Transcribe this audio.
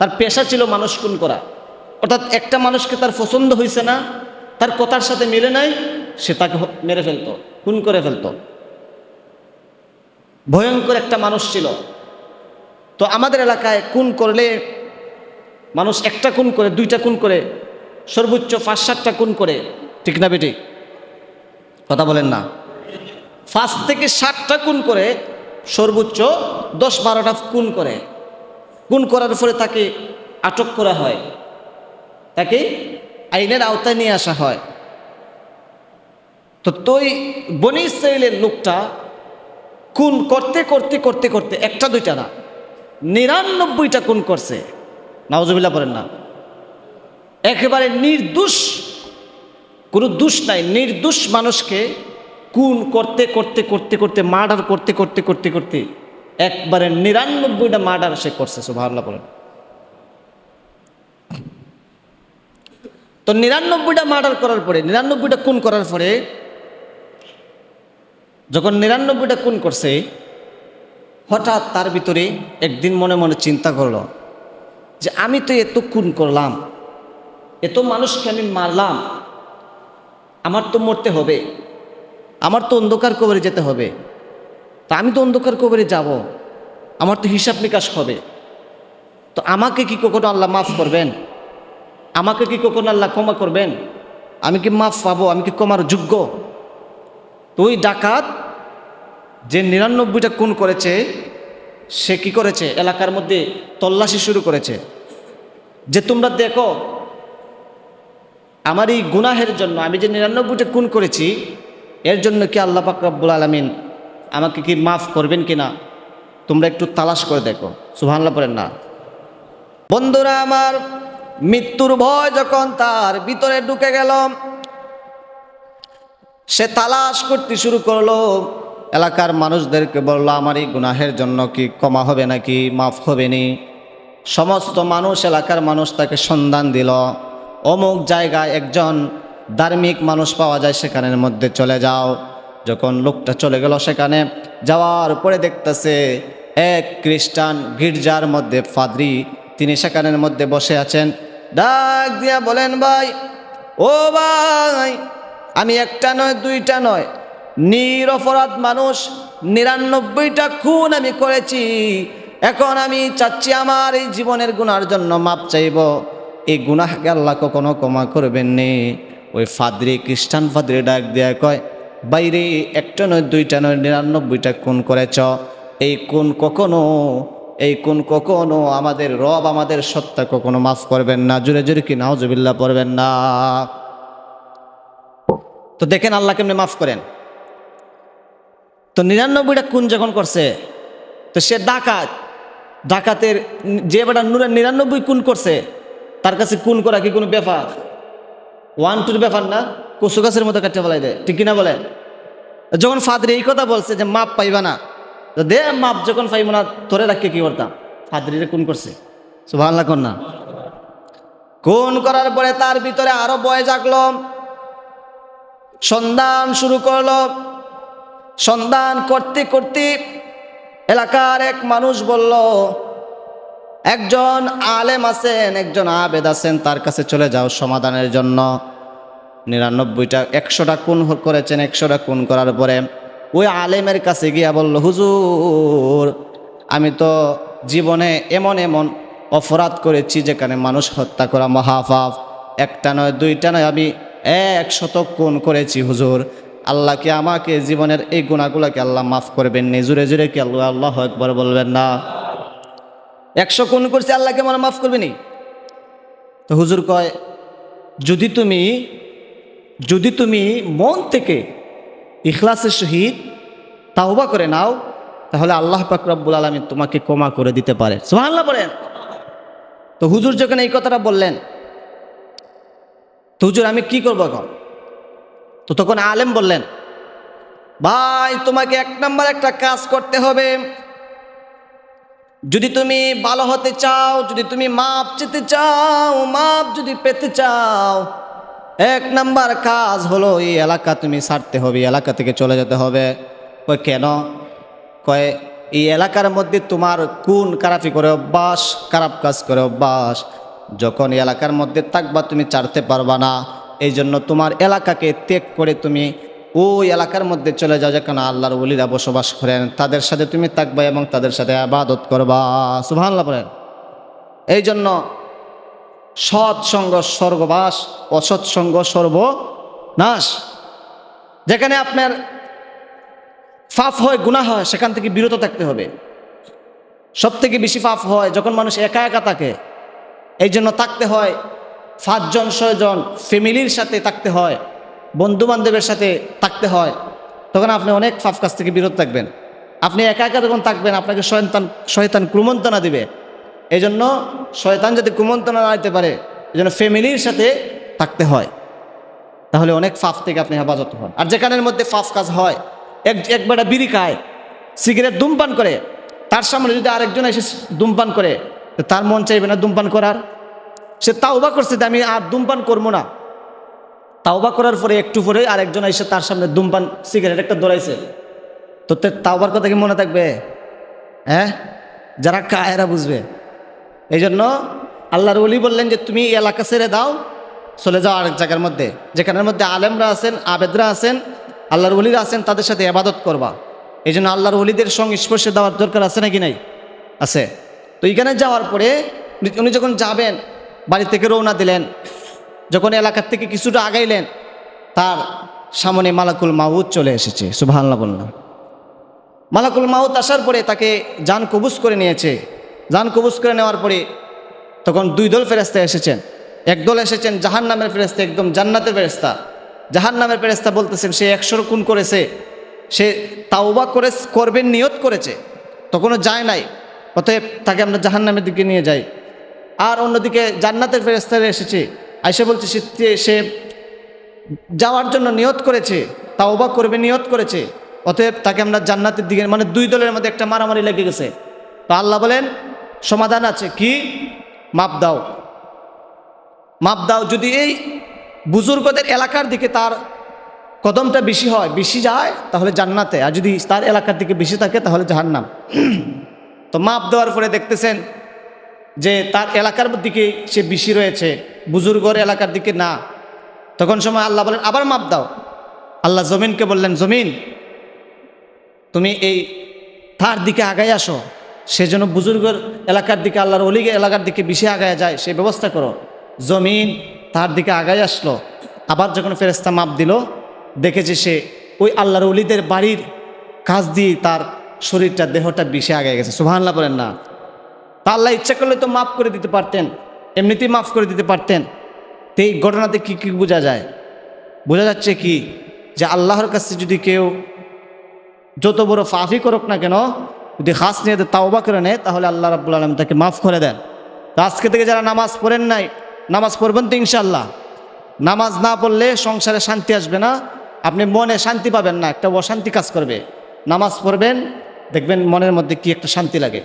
তার পেশা ছিল মানুষ খুন করা। অর্থাৎ একটা মানুষকে তার পছন্দ হয়েছে না, তার কথার সাথে মিলে নাই, সে তাকে মেরে ফেলতো, খুন করে ফেলতো। ভয়ঙ্কর একটা মানুষ ছিল। তো আমাদের এলাকায় খুন করলে মানুষ একটা খুন করে, দুইটা খুন করে, সর্বোচ্চ পাঁচ সাতটা খুন করে, ঠিক না বেটি কথা বলেন না। পাঁচ থেকে সাতটা খুন করে, সর্বোচ্চ দশ বারোটা খুন করে। খুন করার পরে তাকে আটক করা হয়। তাকে আইনের আওতায় নিয়ে আসা হয়। তো তুই বনি ইসরায়েলের লোকটা খুন করতে করতে করতে করতে একটা, দুইটা না, নিরানব্বইটা খুন করছে। নাওজবিল্লা বলেন না। একেবারে নির্দোষ, কোনো দোষ নাই, নির্দোষ মানুষকে খুন করতে করতে করতে করতে, মার্ডার করতে করতে করতে করতে একবারে নিরানব্বইটা মার্ডার সে করছে সুভাল্লা বলেন। তো নিরানব্বইটা মার্ডার করার পরে, নিরানব্বইটা খুন করার পরে, যখন নিরানব্বইটা খুন করছে, হঠাৎ তার ভিতরে একদিন মনে মনে চিন্তা করল যে আমি তো এত খুন করলাম, এত মানুষকে আমি মারলাম, আমার তো মরতে হবে, আমার তো অন্ধকার কবরে যেতে হবে, তা আমি তো অন্ধকার কবরে যাব আমার তো হিসাব নিকাশ হবে। তো আমাকে কি কখনো আল্লাহ মাফ করবেন? আমাকে কি কখনো আল্লাহ ক্ষমা করবেন? আমি কি মাফ পাবো? আমি কি ক্ষমার যোগ্য? তো ওই ডাকাত যে নিরানব্বইটা খুন করেছে, সে কি করেছে? এলাকার মধ্যে তল্লাশি শুরু করেছে। যে তোমরা দেখো, আমার এই গুনাহের জন্য আমি যে নিরানব্বইটা খুন করেছি, এর জন্য কি আল্লাহ পাক রব্বুল আলমিন আমাকে কি মাফ করবেন কি না তোমরা একটু তালাশ করে দেখো। সুবহানাল্লাহ পড়েন না। বন্ধুরা আমার মৃত্যুর ভয় যখন তার ভিতরে ঢুকে গেল, সে তালাশ করতে শুরু করল, এলাকার মানুষদেরকে বলল, আমার এই গুনাহের জন্য কি ক্ষমা হবে নাকি? মাফ হবে নি? সমস্ত মানুষ, এলাকার মানুষ তাকে সন্ধান দিল। অমুক জায়গায় একজন ধার্মিক মানুষ পাওয়া যায়, সেখানের মধ্যে চলে যাও। যখন লোকটা চলে গেল সেখানে, যাওয়ার পরে দেখতেছে এক খ্রিস্টান গির্জার মধ্যে ফাদরি তিনি সেখানের মধ্যে বসে আছেন। ডাক দিয়া বলেন, ভাই, ও ভাই, আমি একটা নয়, দুইটা নয়। নিরপরাধ মানুষ, নিরানব্বইটা খুন আমি করেছি। এখন আমি চাচ্ছি আমার এই জীবনের গুনার জন্য মাপ চাইব। এই গুনাহকে আল্লাহ কখনো ক্ষমা করবেন নি। ওই ফাদরি, খ্রিস্টান ফাদরি ডাক দেয়া কয় বাইরে একটা নয়, দুইটা নয়, নিরানব্বইটা খুন করেছ। এই কোন কখনো, এই কোন কখনো আমাদের রব আমাদের সত্তা কখনো মাফ করবেন না জুড়ে জুড়ে কি নাওজবিল্লা পড়বেন না। তো দেখেন আল্লাহ কেমনি মাফ করেন। তো নিরানব্বইটা খুন যখন করছে, তো সে ডাকাত, ডাকাতের যে বেটা নুরা নিরানব্বই খুন করছে, তার কাছে খুন করা কি কোনো ব্যাপার? ওয়ান টুর ব্যাপার না, কচু গাছের মতো কাটতে বলাই দেয়, ঠিক কিনা বলে যখন ফাদরি এই কথা বলছে যে মাপ পাইবা না তো দে, মাপ যখন পাইব না ধরে রাখকে কি করতাম? ফাদরিরে কোন করছে। সুভান লাগুন না। খুন করার পরে তার ভিতরে আরও বয় জাগলো। সন্ধান শুরু করল। সন্ধান করতে করতে এলাকার এক মানুষ বলল, একজন আলেম আছেন, একজন আবেদ আছেন, তার কাছে চলে যাও সমাধানের জন্য। নিরানব্বইটা, একশোটা কোন করেছেন, একশোটা কোন করার পরে ওই আলেমের কাছে গিয়া বলল, হুজুর, আমি তো জীবনে এমন এমন অপরাধ করেছি যেখানে মানুষ হত্যা করা মহাপাপ একটা নয়, দুইটা নয়, আমি এক একশত খুন করেছি, হুজুর। আল্লাহ কি আমাকে জীবনের এই গুণাগুলোকে আল্লাহ মাফ করবেন নি? জুড়ে জুড়ে কি আল্লাহ আল্লাহ একবার বলবেন না? একশো কোন করছি আল্লাহকে আমার মাফ করবেনি তো হুজুর কয়, যদি তুমি যদি তুমি মন থেকে ইখলাসের সহিত তাওবা করে নাও, তাহলে আল্লাহ পাক রব্বুল আলমী তোমাকে ক্ষমা করে দিতে পারে। সুবহানাল্লাহ বলেন। তো হুজুর যখন এই কথাটা বললেন, তো হুজুর, আমি কি করব এখন? তো তখন আলেম বললেন, ভাই, তোমাকে এক নম্বর একটা কাজ করতে হবে। যদি তুমি ভালো হতে চাও, যদি তুমি মাপ চেতে চাও, মাপ যদি পেতে চাও এক নাম্বার কাজ হলো এই এলাকা তুমি ছাড়তে হবে এলাকা থেকে চলে যেতে হবে। কয়, কেন? কয়, এই এলাকার মধ্যে তোমার কোন খারাপি করে অভ্যাস, খারাপ কাজ করে অভ্যাস? যখন এলাকার মধ্যে থাকবা, তুমি চারতে পারবা না। এই জন্য তোমার এলাকাকে ত্যাগ করে তুমি ওই এলাকার মধ্যে চলে যাও যেখানে আল্লাহর ওলিরা বসবাস করেন। তাদের সাথে তুমি থাকবা এবং তাদের সাথে আবাদত করবা। সুবহানাল্লাহ বলেন। এই জন্য সৎসঙ্গ স্বর্গবাস অসৎসঙ্গ সর্বনাশ। যেখানে আপনার ফাফ হয়, গুনাহ হয়, সেখান থেকে বিরত থাকতে হবে। সব থেকে বেশি ফাফ হয় যখন মানুষ একা একা থাকে এই জন্য থাকতে হয় পাঁচজন, ছয়জন ফ্যামিলির সাথে থাকতে হয় বন্ধু বান্ধবের সাথে থাকতে হয়, তখন আপনি অনেক ফাফ কাছ থেকে বিরত থাকবেন। আপনি একা একা যখন থাকবেন, আপনাকে শয়তান শয়তান ক্রমন্তনা দিবে। এই জন্য শয়তান যদি কুমন্ত্রণা না দিতে পারে এই জন্য ফ্যামিলির সাথে থাকতে হয়। তাহলে অনেক ফাফ থেকে আপনি হেফাজত হন। আর যেখানের মধ্যে ফাফ কাজ হয়, এক এক বেটা বিড়ি খায়, সিগারেট ধূমপান করে, তার সামনে যদি আরেকজন এসে ধূমপান করে তার মন চাইবে না ধূমপান করার। সে তাওবা করছে যে আমি আর ধূমপান করব না। তাওবা করার পরে একটু পরে আরেকজন এসে তার সামনে ধূমপান, সিগারেট একটা দৌড়াইছে তো তে তাওবার কথা কি মনে থাকবে? হ্যাঁ? যারা খায় এরা বুঝবে। এই জন্য আল্লাহর ওলি বললেন যে, তুমি এই এলাকা ছেড়ে দাও, চলে যাও আরেক জায়গার মধ্যে। যেখানের মধ্যে আলেমরা আছেন, আবেদরা আছেন, আল্লাহর ওলিরা আছেন, তাদের সাথে আবাদত করবা। এই জন্য আল্লাহর সঙ্গে স্পর্শে দেওয়ার দরকার আছে নাকি নাই? আছে। তো এইখানে যাওয়ার পরে উনি- যখন যাবেন, বাড়ি থেকে রওনা দিলেন, যখন এলাকার থেকে কিছুটা আগাইলেন, তার সামনে মালাকুল মাহুদ চলে এসেছে। সুবহানাল্লাহ বললাম। মালাকুল মাহুত আসার পরে তাকে যান কবুজ করে নিয়েছে। যান কবুজ করে নেওয়ার পরে তখন দুই দল ফেরেস্তা এসেছেন। এক দল এসেছেন জাহান নামের ফেরেস্তা একদম জান্নাতের ফেরেস্তা জাহান নামের ফেরেস্তা বলতেছেন, সে একশোর খুন করেছে। সে তাওবা করে করবেন নিয়ত করেছে। তখনও যায় নাই। অতএব তাকে আমরা জাহান নামের দিকে নিয়ে যাই। আর অন্যদিকে জান্নাতের ফেরেস্তারা এসেছে। আইসে বলছে সে যাওয়ার জন্য নিয়ত করেছে, তাওবা করবে, নিয়ত করেছে। অতএব তাকে আমরা জান্নাতের দিকে মানে দুই দলের মধ্যে একটা মারামারি লেগে গেছে। তো আল্লাহ বলেন সমাধান আছে কি? মাপ দাও। মাপ দাও যদি এই বুজুর্গদের এলাকার দিকে তার কদমটা বেশি হয়, বেশি যায়, তাহলে জান্নাতে। আর যদি তার এলাকার দিকে বেশি থাকে, তাহলে জাহান্নাম। তো মাপ দেওয়ার পরে দেখতেছেন যে তার এলাকার দিকে সে বেশি রয়েছে, বুজুর্গর এলাকার দিকে না। তখন সময় আল্লাহ বলেন, আবার মাপ দাও। আল্লাহ জমিনকে বললেন, জমিন, তুমি এই তার দিকে আগায় আসো। সে যেন বুজুর্গর এলাকার দিকে, আল্লাহর অলিগ এলাকার দিকে বেশি আগায় যায়, সে ব্যবস্থা করো। জমিন তার দিকে আগায় আসলো। আবার যখন ফেরেস্তা মাপ দিল দেখেছে সে ওই আল্লাহর অলিদের বাড়ির কাজ দিয়ে তার শরীরটা, দেহটা বেশি আগায় গেছে। সুবহানাল্লাহ বলেন না। তা আল্লাহ ইচ্ছা করলে তো মাফ করে দিতে পারতেন। এমনিতেই মাফ করে দিতে পারতেন। তো এই ঘটনাতে কী কী বোঝা যায়? বোঝা যাচ্ছে কি, যে আল্লাহর কাছে যদি কেউ যত বড় ফাফি করুক না কেন যদি হাস নিয়ে তাওবা করে নেয়, তাহলে আল্লাহ রাবুল আলম তাকে মাফ করে দেন। তো আজকে থেকে যারা নামাজ পড়েন নাই, নামাজ পড়বেন তো ইনশাল্লাহ নামাজ না পড়লে সংসারে শান্তি আসবে না, আপনি মনে শান্তি পাবেন না, একটা অশান্তি কাজ করবে। নামাজ পড়বেন, দেখবেন মনের মধ্যে কি একটা শান্তি লাগে।